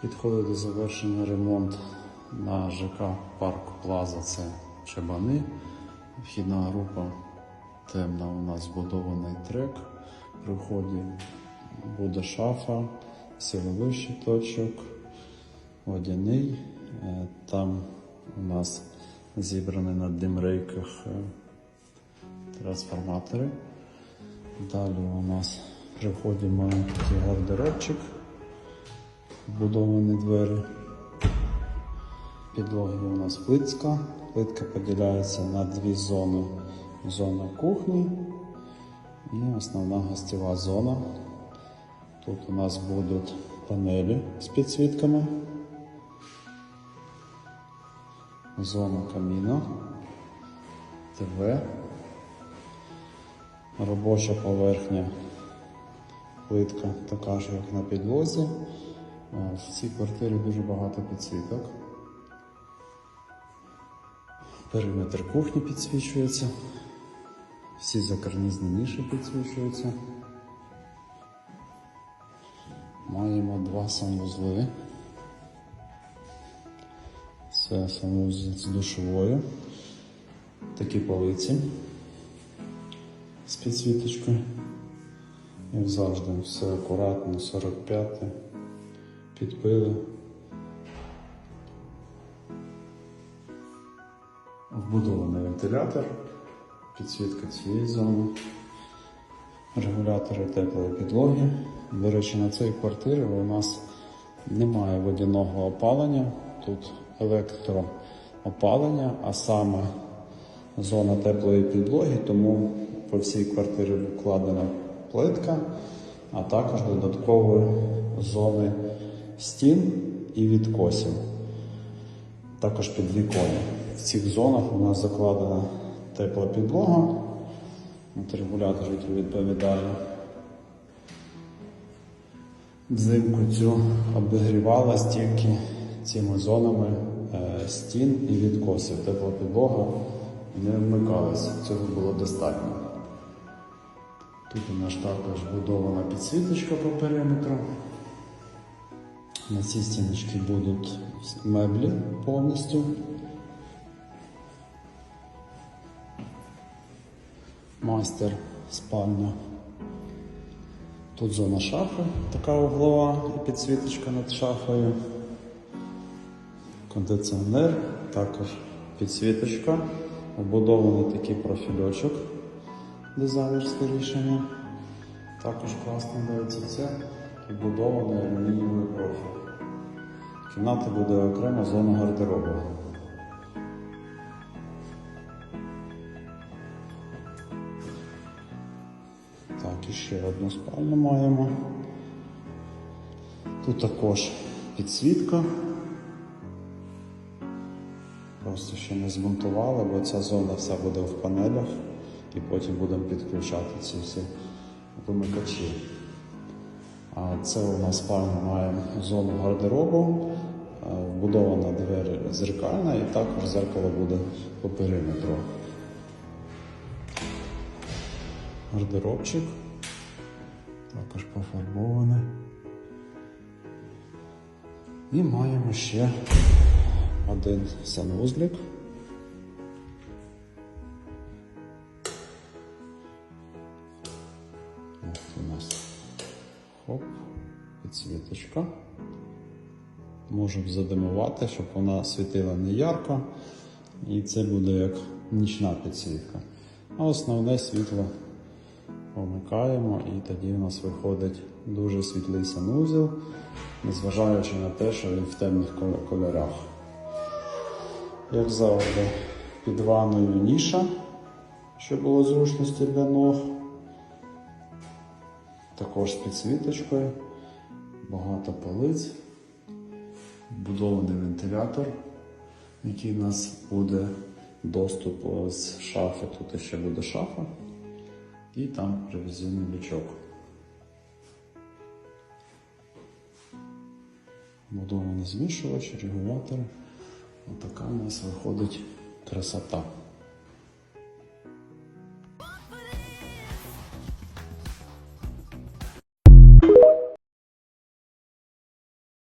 Підходить до завершення ремонт на ЖК Парк Плаза. Це Чабани. Вхідна група темна у нас збудований трек. При вході буде шафа, силовий щиточок, водяний. Е, Там у нас зібрані на димрейках е, трансформатори. Далі у нас при вході маленький гардеробчик, вбудовані двері. Підлоги у нас плитка. Плитка поділяється на дві зони. Зона кухні і основна гостєва зона. Тут у нас будуть панелі з підсвітками. Зона каміна, ТВ, робоча поверхня, плитка така ж, як на підлозі. В цій квартирі дуже багато підсвіток. Периметр кухні підсвічується. Всі закарнізні ніші підсвічуються. Маємо два санвузли. Це санвузол з душовою. Такі полиці з підсвіточкою. Як завжди, все акуратно, 45 підпили. Вбудований вентилятор, підсвітка цієї зони, регулятори теплої підлоги. До речі, на цій квартирі у нас немає водяного опалення, тут електроопалення, а саме зона теплої підлоги, тому по всій квартирі вкладена плитка, а також додаткові зони стін і відкосів також підвіконня. В цих зонах у нас закладена тепла підлога. От регулятор, який відповідає. Взимку цю обігрівалась тільки цими зонами е, стін і відкосів. Тепла підлога не вмикалася, цього було достатньо. Тут у нас також будована підсвіточка по периметру. На цій стіночці будуть меблі повністю. Майстер спальня. Тут зона шафи, така углова і підсвіточка над шафою. Кондиціонер, також підсвіточка, вбудований такий профільочок, дизайнерське рішення. Також класно дається це вбудований алюмінієвий профіль. В кімнаті буде окрема зона гардеробу. Так, і ще одну спальню маємо. Тут також підсвітка. Просто ще не змонтували, бо ця зона вся буде в панелях і потім будемо підключати ці всі вимикачі. Це у нас спальня має зону гардеробу, вбудована двері зеркальна і також зеркало буде по периметру. Гардеробчик. Також пофарбований. І маємо ще один санвузлик. Хоп, підсвіточка. Можемо задимувати, щоб вона світила не ярко. І це буде як нічна підсвітка. А основне світло вмикаємо і тоді у нас виходить дуже світлий санузел, незважаючи на те, що він в темних кольорах. Як завжди, під ванною ніша, щоб було зручності для ног. Також з підсвіточкою, багато полиць, вбудований вентилятор, який у нас буде доступ з шафи. Тут ще буде шафа. І там ревізійний лючок. Вбудований змішувач, регулятор. Отака у нас виходить красота.